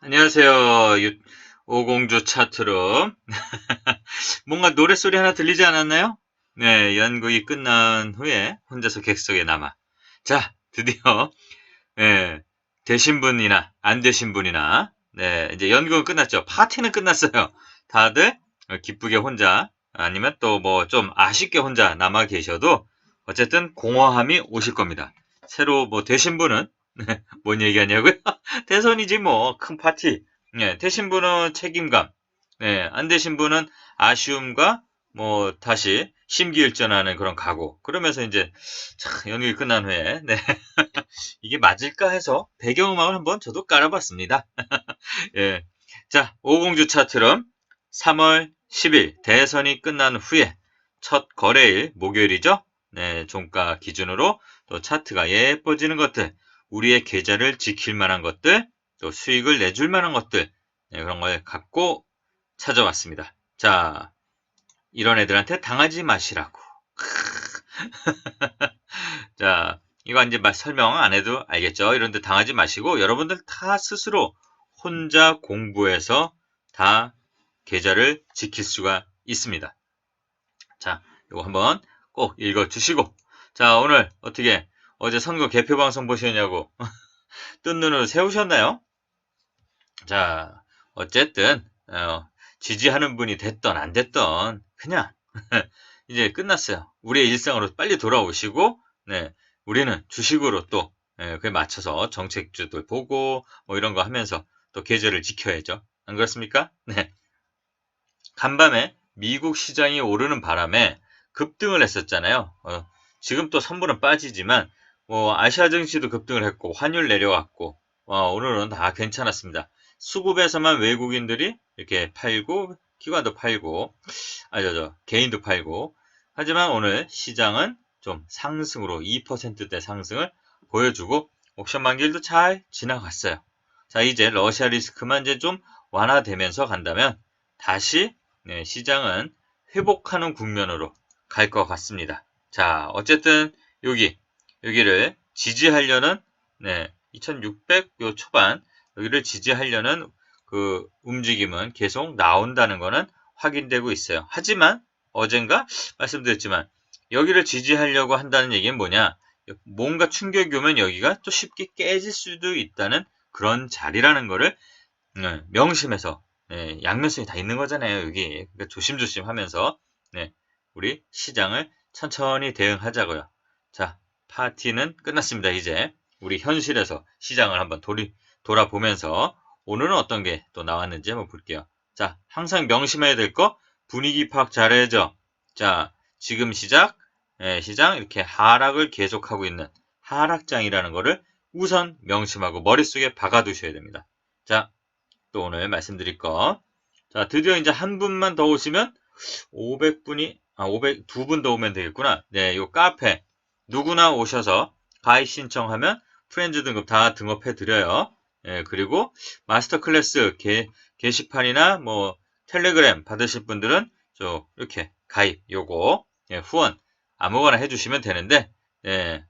안녕하세요. 유- 오공주 차트룸. 뭔가 노랫소리 하나 들리지 않았나요? 네, 연극이 끝난 후에 혼자서 객석에 남아. 자, 드디어, 예, 되신 분이나 안 되신 분이나, 네, 이제 연극은 끝났죠. 파티는 끝났어요. 다들 기쁘게 혼자, 아니면 또 뭐 좀 아쉽게 혼자 남아 계셔도, 어쨌든 공허함이 오실 겁니다. 새로 뭐 되신 분은, 네, 뭔 얘기하냐고요? 대선이지 뭐 큰 파티. 네, 되신 분은 책임감. 네, 안 되신 분은 아쉬움과 뭐 다시 심기일전하는 그런 각오. 그러면서 이제 참 연극이 끝난 후에 네. 이게 맞을까 해서 배경음악을 한번 저도 깔아봤습니다. 예. 자, 오공주 차트럼 3월 10일 대선이 끝난 후에 첫 거래일 목요일이죠. 네, 종가 기준으로 또 차트가 예뻐지는 것들, 우리의 계좌를 지킬 만한 것들, 또 수익을 내줄 만한 것들, 네, 그런 걸 갖고 찾아왔습니다. 자, 이런 애들한테 당하지 마시라고. 자, 이거 이제 막 설명 안 해도 알겠죠? 이런데 당하지 마시고 여러분들 다 스스로 혼자 공부해서 다 계좌를 지킬 수가 있습니다. 자, 이거 한번 꼭 읽어주시고 자, 오늘 어떻게 어제 선거 개표 방송 보셨냐고 뜬 눈을 세우셨나요? 자, 어쨌든 어, 지지하는 분이 됐던 안 됐던 그냥 이제 끝났어요. 우리의 일상으로 빨리 돌아오시고 네, 우리는 주식으로 또 예, 그에 맞춰서 정책주들 보고 뭐 이런 거 하면서 또 계절을 지켜야죠. 안 그렇습니까? 네. 간밤에 미국 시장이 오르는 바람에 급등을 했었잖아요. 어, 지금 또 선물은 빠지지만 뭐 아시아 증시도 급등을 했고 환율 내려왔고 어, 오늘은 다 괜찮았습니다. 수급에서만 외국인들이 이렇게 팔고 기관도 팔고 아저 저 개인도 팔고 하지만 오늘 시장은 좀 상승으로 2%대 상승을 보여주고 옵션 만기일도 잘 지나갔어요. 자 이제 러시아 리스크만 이제 좀 완화되면서 간다면 다시 네, 시장은 회복하는 국면으로 갈 것 같습니다. 자 어쨌든 여기 여기를 지지하려는 네, 2600요 초반 여기를 지지하려는 그 움직임은 계속 나온다는 것은 확인되고 있어요. 하지만 어젠가 말씀드렸지만 여기를 지지하려고 한다는 얘기는 뭐냐? 뭔가 충격이 오면 여기가 또 쉽게 깨질 수도 있다는 그런 자리라는 거를 네, 명심해서 네, 양면성이 다 있는 거잖아요. 여기 그러니까 조심조심 하면서 네, 우리 시장을 천천히 대응하자고요. 자, 파티는 끝났습니다. 이제 우리 현실에서 시장을 한번 돌이, 돌아보면서 오늘은 어떤 게 또 나왔는지 한번 볼게요. 자, 항상 명심해야 될 거 분위기 파악 잘해야죠. 자, 지금 시작, 예, 시장 이렇게 하락을 계속하고 있는 하락장이라는 거를 우선 명심하고 머릿속에 박아두셔야 됩니다. 자, 또 오늘 말씀드릴 거. 자, 드디어 이제 한 분만 더 오시면 500분이, 아, 500, 두 분 더 오면 되겠구나. 네, 요 카페. 누구나 오셔서 가입 신청하면 프렌즈 등급 다 등업해 드려요. 예, 그리고 마스터 클래스 게, 게시판이나 뭐 텔레그램 받으실 분들은 저 이렇게 가입 요거 예, 후원 아무거나 해주시면 되는데 예,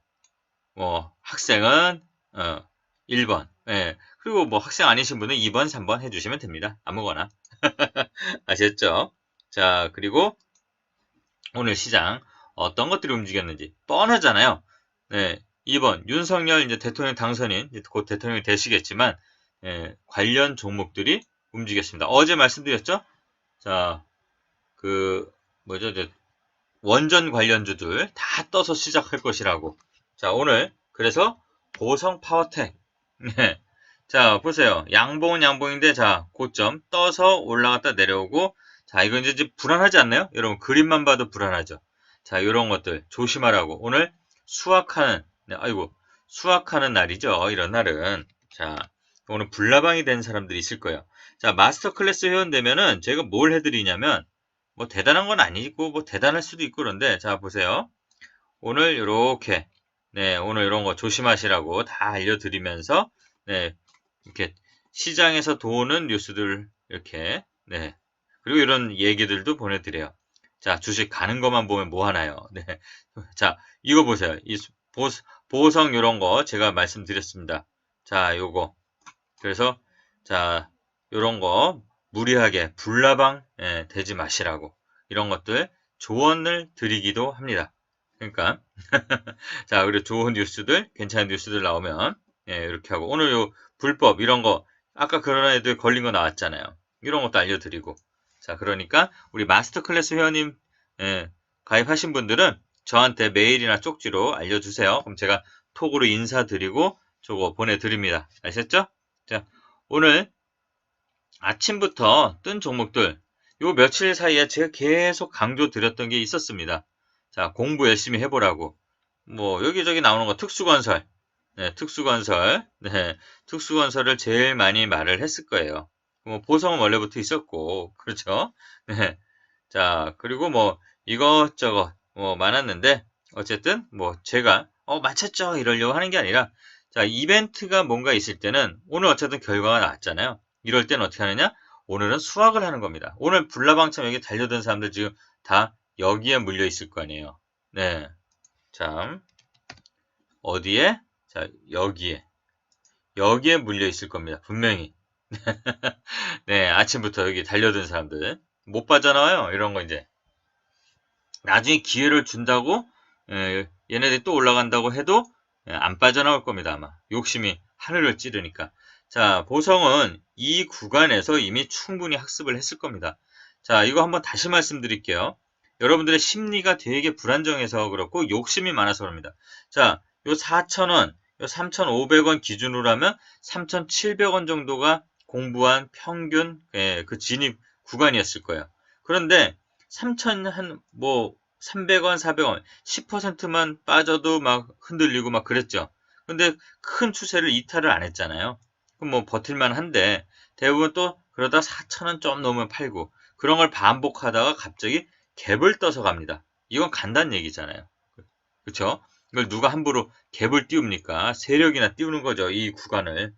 뭐 학생은 어, 1번 예, 그리고 뭐 학생 아니신 분은 2번 3번 해주시면 됩니다. 아무거나. 아셨죠? 자 그리고 오늘 시장 어떤 것들이 움직였는지 뻔하잖아요 네, 2번 윤석열 이제 대통령 당선인 이제 곧 대통령이 되시겠지만 예, 관련 종목들이 움직였습니다. 어제 말씀드렸죠? 자, 그 뭐죠? 원전 관련주들 다 떠서 시작할 것이라고. 자, 오늘 그래서 보성 파워텍. 네. 자, 보세요. 양봉은 양봉인데 자, 고점 떠서 올라갔다 내려오고 자, 이건 이제 불안하지 않나요? 여러분 그림만 봐도 불안하죠. 자, 이런 것들 조심하라고. 오늘 수확하는 네, 아이고 수학하는 날이죠. 이런 날은 자 오늘 불나방이 된 사람들이 있을 거예요. 자 마스터 클래스 회원 되면은 제가 뭘 해드리냐면 뭐 대단한 건 아니고 뭐 대단할 수도 있고 그런데 자 보세요. 오늘 이렇게 네 오늘 이런 거 조심하시라고 다 알려드리면서 네 이렇게 시장에서 도는 뉴스들 이렇게 네 그리고 이런 얘기들도 보내드려요. 자 주식 가는 것만 보면 뭐 하나요? 네. 자 이거 보세요. 이 보성 이런 거 제가 말씀드렸습니다. 자, 요거. 그래서 자, 요런 거 무리하게 불나방 예, 되지 마시라고 이런 것들 조언을 드리기도 합니다. 그러니까 자 그리고 좋은 뉴스들 괜찮은 뉴스들 나오면 예, 이렇게 하고 오늘 요 불법 이런 거 아까 그런 애들 걸린 거 나왔잖아요. 이런 것도 알려드리고 자 그러니까 우리 마스터 클래스 회원님 예, 가입하신 분들은 저한테 메일이나 쪽지로 알려주세요. 그럼 제가 톡으로 인사드리고 저거 보내드립니다. 아셨죠? 자 오늘 아침부터 뜬 종목들 요 며칠 사이에 제가 계속 강조 드렸던 게 있었습니다. 자, 공부 열심히 해보라고. 뭐, 여기저기 나오는 거 특수건설. 네, 특수건설. 네, 특수건설을 제일 많이 말을 했을 거예요. 뭐, 보성은 원래부터 있었고, 그렇죠? 네. 자, 그리고 뭐, 이것저것, 뭐, 많았는데, 어쨌든, 뭐, 제가, 어, 맞췄죠! 이러려고 하는 게 아니라, 자, 이벤트가 뭔가 있을 때는, 오늘 어쨌든 결과가 나왔잖아요. 이럴 때는 어떻게 하느냐? 오늘은 수학을 하는 겁니다. 오늘 불나방참 여기 달려든 사람들 지금 다 여기에 물려 있을 거 아니에요. 네. 참. 어디에? 자, 여기에. 여기에 물려 있을 겁니다. 분명히. 네, 아침부터 여기 달려든 사람들. 못 빠져나와요. 이런 거 이제. 나중에 기회를 준다고, 예, 얘네들이 또 올라간다고 해도 예, 안 빠져나올 겁니다. 아마. 욕심이 하늘을 찌르니까. 자, 보성은 이 구간에서 이미 충분히 학습을 했을 겁니다. 자, 이거 한번 다시 말씀드릴게요. 여러분들의 심리가 되게 불안정해서 그렇고 욕심이 많아서 그럽니다. 자, 요 4,000원, 요 3,500원 기준으로 하면 3,700원 정도가 공부한 평균 예, 그 진입 구간이었을 거예요. 그런데 3,000한뭐 300원, 400원, 10%만 빠져도 막 흔들리고 막 그랬죠. 근데 큰 추세를 이탈을 안 했잖아요. 그럼 뭐 버틸만 한데 대부분 또 그러다 4천원 좀 넘으면 팔고 그런 걸 반복하다가 갑자기 갭을 떠서 갑니다. 이건 간단 얘기잖아요. 그렇죠? 이걸 누가 함부로 갭을 띄웁니까? 세력이나 띄우는 거죠. 이 구간을.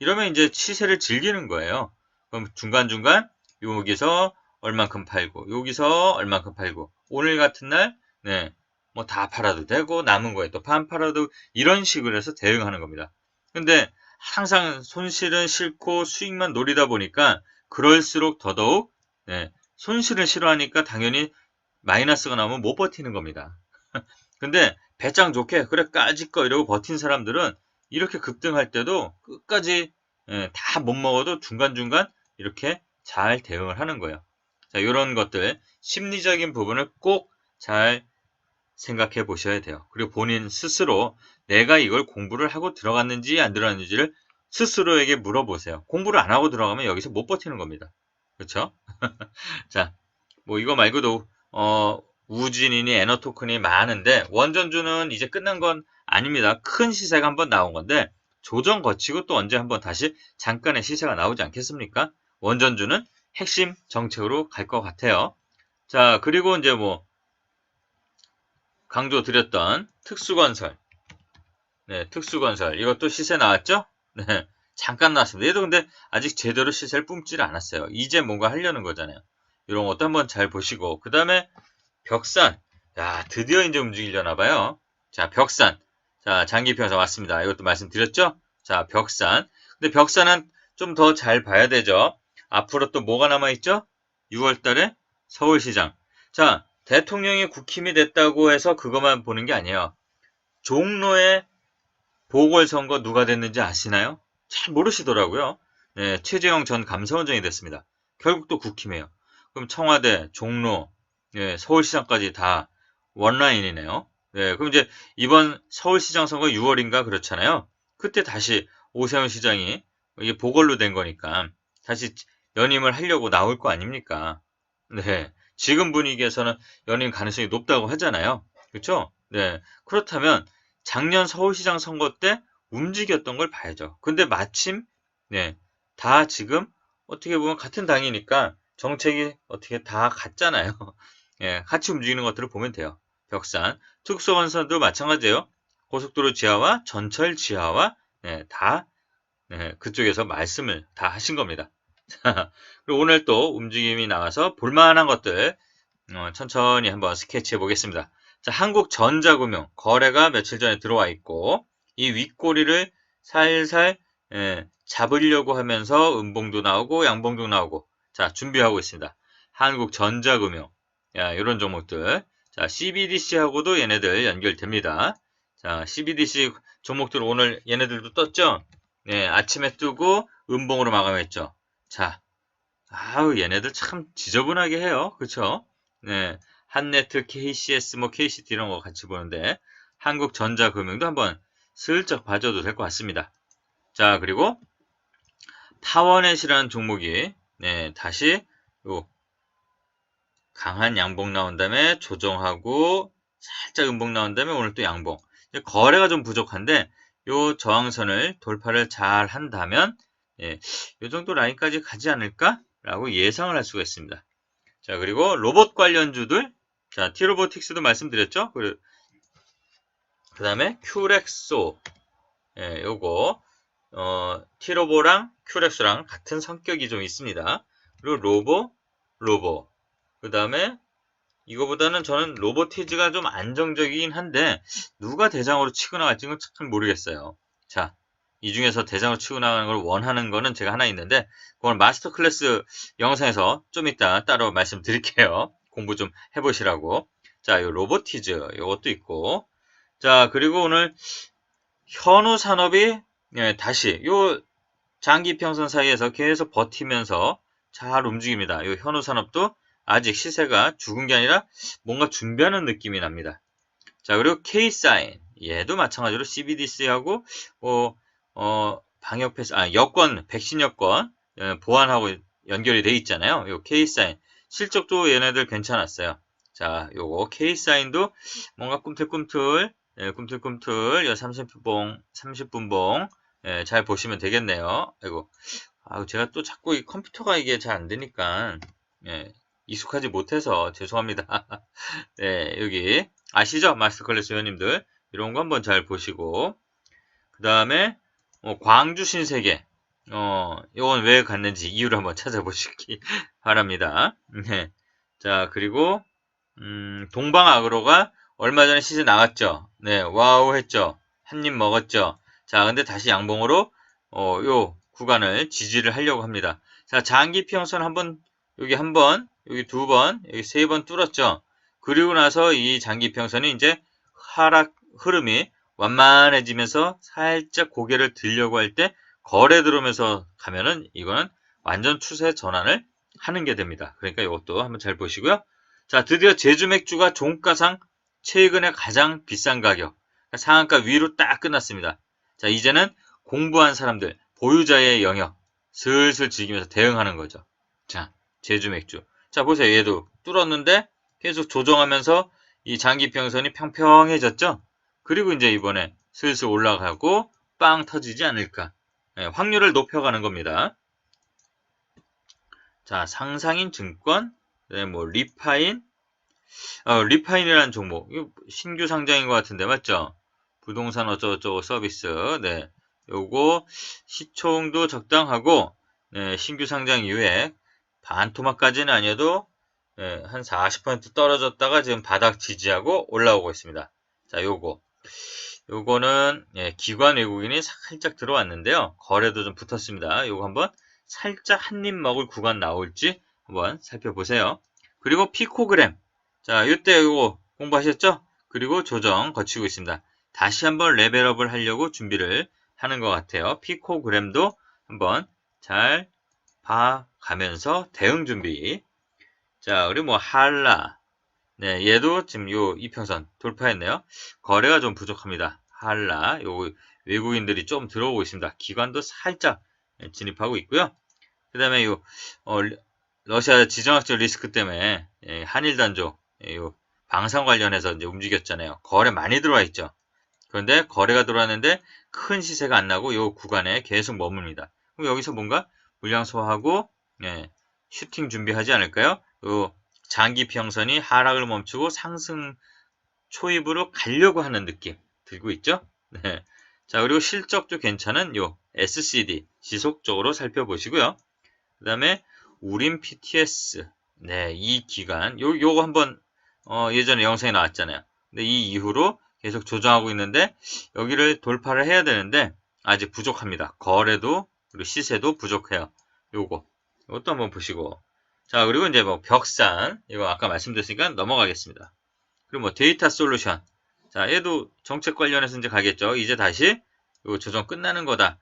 이러면 이제 시세를 즐기는 거예요. 그럼 중간중간 여기서 얼만큼 팔고 여기서 얼만큼 팔고 오늘 같은 날 네. 뭐 다 팔아도 되고 남은 거에 또 반 팔아도 이런 식으로 해서 대응하는 겁니다. 근데 항상 손실은 싫고 수익만 노리다 보니까 그럴수록 더더욱 네, 손실을 싫어하니까 당연히 마이너스가 나오면 못 버티는 겁니다. 근데 배짱 좋게 그래 까짓 거 이러고 버틴 사람들은 이렇게 급등할 때도 끝까지 예, 다못 먹어도 중간중간 이렇게 잘 대응을 하는 거예요. 자, 이런 것들 심리적인 부분을 꼭 잘 생각해 보셔야 돼요. 그리고 본인 스스로 내가 이걸 공부를 하고 들어갔는지 안 들어갔는지를 스스로에게 물어보세요. 공부를 안 하고 들어가면 여기서 못 버티는 겁니다. 그렇죠? 자, 뭐 이거 말고도 어, 우진이니 에너토큰이 많은데 원전주는 이제 끝난 건 아닙니다. 큰 시세가 한번 나온 건데 조정 거치고 또 언제 한번 다시 잠깐의 시세가 나오지 않겠습니까? 원전주는 핵심 정책으로 갈 것 같아요. 자, 그리고 이제 뭐 강조 드렸던 특수건설 네, 특수건설. 이것도 시세 나왔죠? 네, 잠깐 나왔습니다. 얘도 근데 아직 제대로 시세를 뿜지를 않았어요. 이제 뭔가 하려는 거잖아요. 이런 것도 한번 잘 보시고. 그 다음에 벽산. 야, 드디어 이제 움직이려나 봐요. 자, 벽산. 자, 장기평선 왔습니다. 이것도 말씀드렸죠? 자, 벽산. 근데 벽산은 좀 더 잘 봐야 되죠? 앞으로 또 뭐가 남아있죠? 6월 달에 서울시장. 자, 대통령이 국힘이 됐다고 해서 그것만 보는 게 아니에요. 종로에 보궐선거 누가 됐는지 아시나요? 잘 모르시더라고요. 네, 최재형 전 감사원장이 됐습니다. 결국 또 국힘이에요. 그럼 청와대, 종로, 네, 서울시장까지 다 원라인이네요. 네, 그럼 이제 이번 서울시장 선거 6월인가 그렇잖아요. 그때 다시 오세훈 시장이 이게 보궐로 된 거니까 다시 연임을 하려고 나올 거 아닙니까? 네, 지금 분위기에서는 연임 가능성이 높다고 하잖아요. 그렇죠? 네, 그렇다면 작년 서울시장 선거 때 움직였던 걸 봐야죠. 근데 마침 네, 다 지금 어떻게 보면 같은 당이니까 정책이 어떻게 다 같잖아요. 예, 같이 움직이는 것들을 보면 돼요. 벽산, 특수건설도 마찬가지예요. 고속도로 지하와 전철 지하와 네, 다 네, 그쪽에서 말씀을 다 하신 겁니다. 그리고 오늘 또 움직임이 나와서 볼만한 것들 어, 천천히 한번 스케치해 보겠습니다. 자, 한국전자금융 거래가 며칠 전에 들어와 있고 이 윗꼬리를 살살 예, 잡으려고 하면서 음봉도 나오고 양봉도 나오고 자 준비하고 있습니다. 한국전자금융 야, 이런 종목들 자 CBDC하고도 얘네들 연결됩니다. 자 CBDC 종목들 오늘 얘네들도 떴죠? 네, 아침에 뜨고 음봉으로 마감했죠. 자, 아우 얘네들 참 지저분하게 해요. 그쵸? 네, 한네트, KCS, 뭐 KCT 이런 거 같이 보는데 한국전자금융도 한번 슬쩍 봐줘도 될 것 같습니다. 자, 그리고 파워넷이라는 종목이 네, 다시 요 강한 양봉 나온 다음에 조정하고 살짝 음봉 나온 다음에 오늘 또 양봉. 거래가 좀 부족한데 요 저항선을 돌파를 잘 한다면 예, 요 정도 라인까지 가지 않을까라고 예상을 할 수가 있습니다. 자, 그리고 로봇 관련주들 자, 티로보틱스도 말씀드렸죠? 그 다음에 큐렉소 예, 요거 어, 티로보랑 큐렉소랑 같은 성격이 좀 있습니다. 그리고 로보, 로보. 그 다음에 이거보다는 저는 로보티즈가 좀 안정적이긴 한데 누가 대장으로 치고 나갈지는 참 모르겠어요. 자, 이 중에서 대장으로 치고 나가는 걸 원하는 거는 제가 하나 있는데 그건 마스터 클래스 영상에서 좀 이따 따로 말씀드릴게요. 공부 좀 해보시라고. 자, 이 로보티즈 이것도 있고 자, 그리고 오늘 현우 산업이 예, 다시 요 장기 평선 사이에서 계속 버티면서 잘 움직입니다. 이 현우 산업도 아직 시세가 죽은 게 아니라 뭔가 준비하는 느낌이 납니다. 자, 그리고 K사인. 얘도 마찬가지로 CBDC하고, 어, 어, 방역 패스, 아, 여권, 백신 여권, 예, 보완하고 연결이 돼 있잖아요. 요 K사인. 실적도 얘네들 괜찮았어요. 자, 요거 K사인도 뭔가 꿈틀꿈틀, 예, 꿈틀꿈틀, 요 30분봉, 30분봉, 예, 잘 보시면 되겠네요. 아이고. 아, 제가 또 자꾸 이 컴퓨터가 이게 잘 안 되니까, 예, 익숙하지 못해서 죄송합니다. 네, 여기 아시죠? 마스터 클래스 회원님들 이런 거 한번 잘 보시고 그 다음에 어, 광주 신세계 어, 이건 왜 갔는지 이유를 한번 찾아보시기 바랍니다. 네. 자, 그리고 음, 동방아그로가 얼마 전에 시세 나갔죠. 네, 와우 했죠. 한 입 먹었죠. 자, 근데 다시 양봉으로 어, 요 구간을 지지를 하려고 합니다. 자, 장기 평선 한번 여기 한번 여기 두 번, 여기 세 번 뚫었죠. 그리고 나서 이 장기평선이 이제 하락 흐름이 완만해지면서 살짝 고개를 들려고 할 때 거래 들어오면서 가면은 이거는 완전 추세 전환을 하는 게 됩니다. 그러니까 이것도 한번 잘 보시고요. 자, 드디어 제주 맥주가 종가상 최근에 가장 비싼 가격, 상한가 위로 딱 끝났습니다. 자, 이제는 공부한 사람들, 보유자의 영역, 슬슬 즐기면서 대응하는 거죠. 자, 제주 맥주. 자, 보세요. 얘도 뚫었는데 계속 조정하면서 이 장기평선이 평평해졌죠? 그리고 이제 이번에 슬슬 올라가고 빵 터지지 않을까. 네, 확률을 높여가는 겁니다. 자, 상상인 증권, 네, 뭐 리파인, 어, 리파인이라는 종목, 신규 상장인 것 같은데 맞죠? 부동산 어쩌고저쩌고 서비스, 네, 요거 시총도 적당하고 네, 신규 상장 이후에 반토막까지는 아니어도 예, 한 40% 떨어졌다가 지금 바닥 지지하고 올라오고 있습니다. 자, 요거. 요거는 예, 기관 외국인이 살짝 들어왔는데요. 거래도 좀 붙었습니다. 요거 한번 살짝 한 입 먹을 구간 나올지 한번 살펴보세요. 그리고 피코그램. 자, 이때 요거 공부하셨죠? 그리고 조정 거치고 있습니다. 다시 한번 레벨업을 하려고 준비를 하는 것 같아요. 피코그램도 한번 잘 봐 가면서 대응 준비. 자, 그리고 뭐 한라. 네, 얘도 지금 요 이평선 돌파했네요. 거래가 좀 부족합니다. 한라. 요 외국인들이 좀 들어오고 있습니다. 기관도 살짝 진입하고 있고요. 그 다음에 요 어, 러시아 지정학적 리스크 때문에 예, 한일 단조 예, 요 방산 관련해서 이제 움직였잖아요. 거래 많이 들어와 있죠. 그런데 거래가 들어왔는데 큰 시세가 안 나고 요 구간에 계속 머뭅니다. 그럼 여기서 뭔가 물량 소화하고 예, 슈팅 준비하지 않을까요? 요 장기 평선이 하락을 멈추고 상승 초입으로 가려고 하는 느낌 들고 있죠? 네. 자, 그리고 실적도 괜찮은 요 SCD 지속적으로 살펴보시고요. 그 다음에 우림 PTS 네, 이 기간 요 요거 한번 어, 예전에 영상에 나왔잖아요. 근데 이 이후로 계속 조정하고 있는데 여기를 돌파를 해야 되는데 아직 부족합니다. 거래도 그리고 시세도 부족해요. 요거 이것도 한번 보시고 자 그리고 이제 뭐 벽산 이거 아까 말씀드렸으니까 넘어가겠습니다. 그리고 뭐 데이터 솔루션 자 얘도 정책 관련해서 이제 가겠죠. 이제 다시 요 조정 끝나는 거다.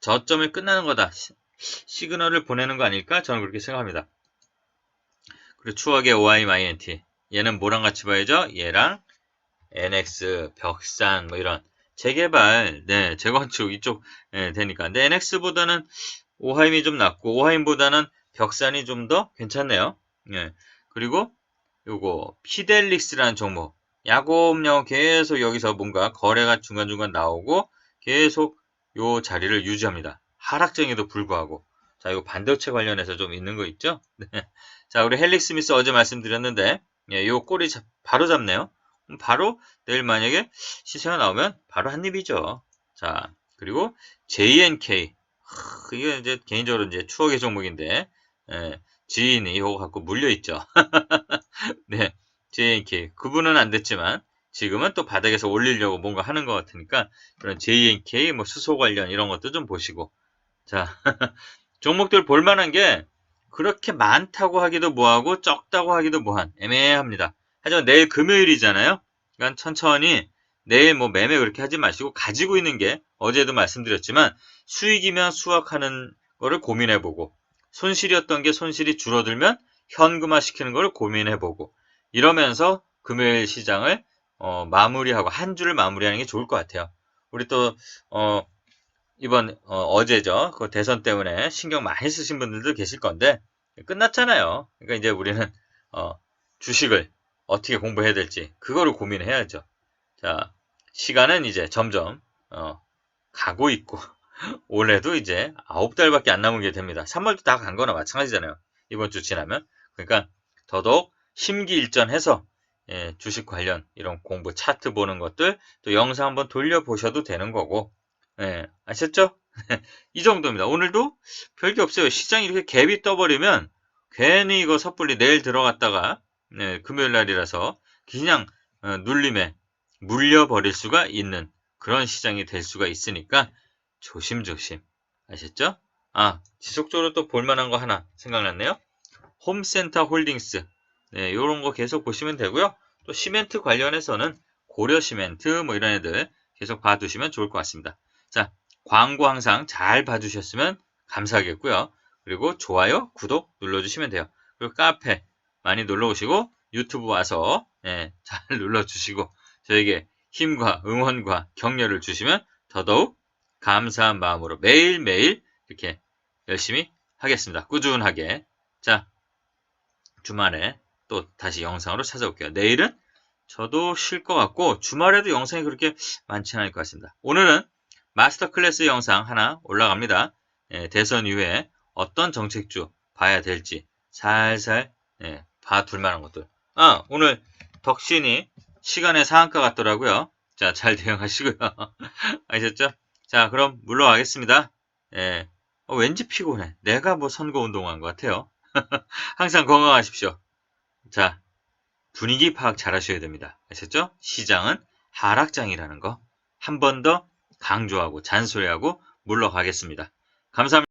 저점이 끝나는 거다. 시, 시그널을 보내는 거 아닐까? 저는 그렇게 생각합니다. 그리고 추억의 OIMINT 얘는 뭐랑 같이 봐야죠? 얘랑 NX, 벽산 뭐 이런 재개발, 네, 재건축 이쪽 예, 되니까. 근데 NX보다는 오하임이 좀 낫고 오하임보다는 벽산이 좀 더 괜찮네요. 예. 그리고 요거 피델릭스라는 종목 야곱야곱 계속 여기서 뭔가 거래가 중간중간 나오고 계속 요 자리를 유지합니다. 하락장에도 불구하고 자 이거 반도체 관련해서 좀 있는 거 있죠? 네. 자 우리 헬릭 스미스 어제 말씀드렸는데 예, 요 꼬리 잡- 바로 잡네요. 바로 내일 만약에 시세가 나오면 바로 한 입이죠. 자, 그리고 JNK. 하, 이게 이제 개인적으로 이제 추억의 종목인데, 예, 지인이 이거 갖고 물려있죠. 네, JNK. 그분은 안 됐지만, 지금은 또 바닥에서 올리려고 뭔가 하는 것 같으니까, 그런 JNK, 뭐 수소 관련 이런 것도 좀 보시고. 자, 종목들 볼만한 게, 그렇게 많다고 하기도 뭐하고, 적다고 하기도 뭐한, 애매합니다. 하지만 내일 금요일이잖아요. 그러니까 천천히 내일 뭐 매매 그렇게 하지 마시고 가지고 있는 게 어제도 말씀드렸지만 수익이면 수확하는 거를 고민해보고 손실이었던 게 손실이 줄어들면 현금화 시키는 거를 고민해보고 이러면서 금요일 시장을 어, 마무리하고 한 주를 마무리하는 게 좋을 것 같아요. 우리 또 어, 이번 어, 제죠그 대선 때문에 신경 많이 쓰신 분들도 계실 건데 끝났잖아요. 그러니까 이제 우리는 어, 주식을 어떻게 공부해야 될지 그거를 고민해야죠. 자, 시간은 이제 점점 어, 가고 있고 올해도 이제 아홉 달밖에 안 남은 게 됩니다. 3월도 다 간 거나 마찬가지잖아요. 이번 주 지나면 그러니까 더더욱 심기일전해서 예, 주식 관련 이런 공부 차트 보는 것들 또 영상 한번 돌려보셔도 되는 거고 예, 아셨죠? 이 정도입니다. 오늘도 별게 없어요. 시장이 이렇게 갭이 떠버리면 괜히 이거 섣불리 내일 들어갔다가 네, 금요일 날이라서 그냥 어, 눌림에 물려버릴 수가 있는 그런 시장이 될 수가 있으니까 조심조심 아셨죠? 아 지속적으로 또 볼만한 거 하나 생각났네요. 홈센터 홀딩스 네, 요런 거 계속 보시면 되고요. 또 시멘트 관련해서는 고려 시멘트 뭐 이런 애들 계속 봐두시면 좋을 것 같습니다. 자 광고 항상 잘 봐주셨으면 감사하겠고요. 그리고 좋아요, 구독 눌러주시면 돼요. 그리고 카페 많이 놀러 오시고 유튜브 와서 예, 잘 눌러주시고 저에게 힘과 응원과 격려를 주시면 더더욱 감사한 마음으로 매일매일 이렇게 열심히 하겠습니다. 꾸준하게. 자, 주말에 또 다시 영상으로 찾아올게요. 내일은 저도 쉴 것 같고 주말에도 영상이 그렇게 많지 않을 것 같습니다. 오늘은 마스터 클래스 영상 하나 올라갑니다. 예, 대선 이후에 어떤 정책주 봐야 될지 살살 예, 봐둘 만한 것들. 아, 오늘 덕신이 시간의 상한가 같더라고요. 자, 잘 대응하시고요. 아셨죠? 자, 그럼 물러가겠습니다. 예. 어, 왠지 피곤해. 내가 뭐 선거 운동한 것 같아요. 항상 건강하십시오. 자, 분위기 파악 잘 하셔야 됩니다. 아셨죠? 시장은 하락장이라는 거. 한 번 더 강조하고 잔소리하고 물러가겠습니다. 감사합니다.